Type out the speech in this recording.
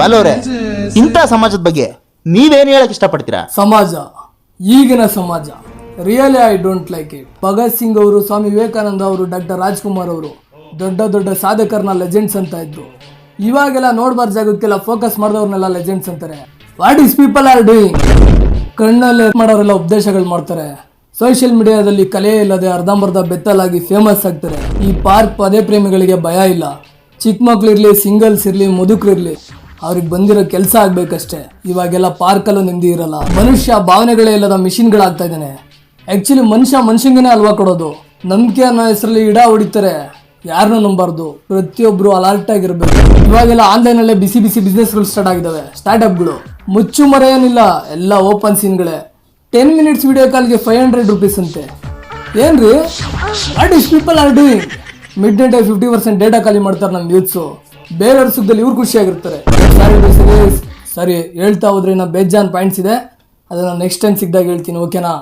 ಬಾಲವ್ರೆ ಇಂಥ ಸಮಾಜದ ಬಗ್ಗೆ ನೀವೇನ್ ಹೇಳಕ್ ಇಷ್ಟಪಡ್ತೀರಾ? ಸಮಾಜ ಈಗಿನ ಸಮಾಜ. Really I don't like it Bhagat Singh ಅವರು ಸ್ವಾಮಿ ವಿವೇಕಾನಂದ ಅವರು ಡಾಕ್ಟರ್ ರಾಜ್ಕುಮಾರ್ ಅವರು ದೊಡ್ಡ ದೊಡ್ಡ ಸಾಧಕರನ್ನ ಲೆಜೆಂಡ್ಸ್ ಅಂತ ಇದ್ರು. ಇವಾಗೆಲ್ಲ ನೋಡ್ಬಾರ್ದು ಜಾಗಕ್ಕೆಲ್ಲ ಫೋಕಸ್ ಮಾಡಿದವ್ರನ್ನೆಲ್ಲ ಲೆಜೆಂಡ್ಸ್ ಅಂತಾರೆ. What is people are doing ಕಣ್ಣಲ್ಲಿ ಮಾಡೋರೆಲ್ಲ ಉಪದೇಶಗಳು ಮಾಡ್ತಾರೆ. ಸೋಷಿಯಲ್ ಮೀಡಿಯಾದಲ್ಲಿ ಕಲೆ ಇಲ್ಲದೆ ಅರ್ಧಂಬರ್ಧ ಬೆತ್ತಲಾಗಿ ಫೇಮಸ್ ಆಗ್ತಾರೆ. ಈ ಪಾರ್ಕ್ ಪದೇ ಪ್ರೇಮಿಗಳಿಗೆ ಭಯ ಇಲ್ಲ. ಚಿಕ್ಕ ಮಕ್ಳಿರ್ಲಿ ಸಿಂಗಲ್ಸ್ ಇರ್ಲಿ ಮುದುಕರಿರ್ಲಿ ಅವ್ರಿಗೆ ಬಂದಿರೋ ಕೆಲಸ ಆಗ್ಬೇಕಷ್ಟೇ. ಇವಾಗೆಲ್ಲ ಪಾರ್ಕಲ್ಲೂ ನೆಮ್ಮದಿ ಇರಲ್ಲ. ಮನುಷ್ಯ ಭಾವನೆಗಳೇ ಇಲ್ಲದ ಮಿಷಿನ್ಗಳಾಗ್ತಾ ಇದ್ದಾನೆ. ಆ್ಯಕ್ಚುಲಿ ಮನುಷ್ಯ ಮನುಷ್ಯಂಗನೇ ಅಲ್ವಾ ಕೊಡೋದು? ನಂಬಿಕೆ ಅನ್ನೋ ಹೆಸರಲ್ಲಿ ಇಡ ಹೊಡಿತಾರೆ. ಯಾರನ್ನೂ ನಂಬಾರ್ದು. ಪ್ರತಿಯೊಬ್ರು ಅಲರ್ಟ್ ಆಗಿರ್ಬೇಕು. ಇವಾಗೆಲ್ಲ ಆನ್ಲೈನಲ್ಲೇ ಬಿಸಿ ಬಿಸಿ ಬಿಸ್ನೆಸ್ಗಳು ಸ್ಟಾರ್ಟ್ ಆಗಿದ್ದಾವೆ ಸ್ಟಾರ್ಟಪ್ಗಳು ಮುಚ್ಚು ಮರ ಏನಿಲ್ಲ ಎಲ್ಲ ಓಪನ್ ಸೀನ್ಗಳೇ ಟೆನ್ ಮಿನಿಟ್ಸ್ ವಿಡಿಯೋ ಕಾಲ್ಗೆ ಫೈವ್ ಹಂಡ್ರೆಡ್ ರುಪೀಸ್ ಅಂತೆ. ಏನ್ರಿ? What is people are doing midnight fifty percent data ಖಾಲಿ ಮಾಡ್ತಾರೆ ನಮ್ಮ ಯೂತ್ಸು ಬೇರೆಯವ್ರ ಸುಖದಲ್ಲಿ ಇವ್ರು ಖುಷಿಯಾಗಿರ್ತಾರೆ. ಸಾರಿ ಸರಿ ಸರಿ ಹೇಳ್ತಾ ಹೋದ್ರೆ ಇನ್ನೂ ಬೇಜಾನ್ ಪಾಯಿಂಟ್ಸ್ ಇದೆ. ಅದನ್ನು ನೆಕ್ಸ್ಟ್ ಟೈಮ್ ಸಿಕ್ಕಿದಾಗ ಹೇಳ್ತೀನಿ ಓಕೆನಾ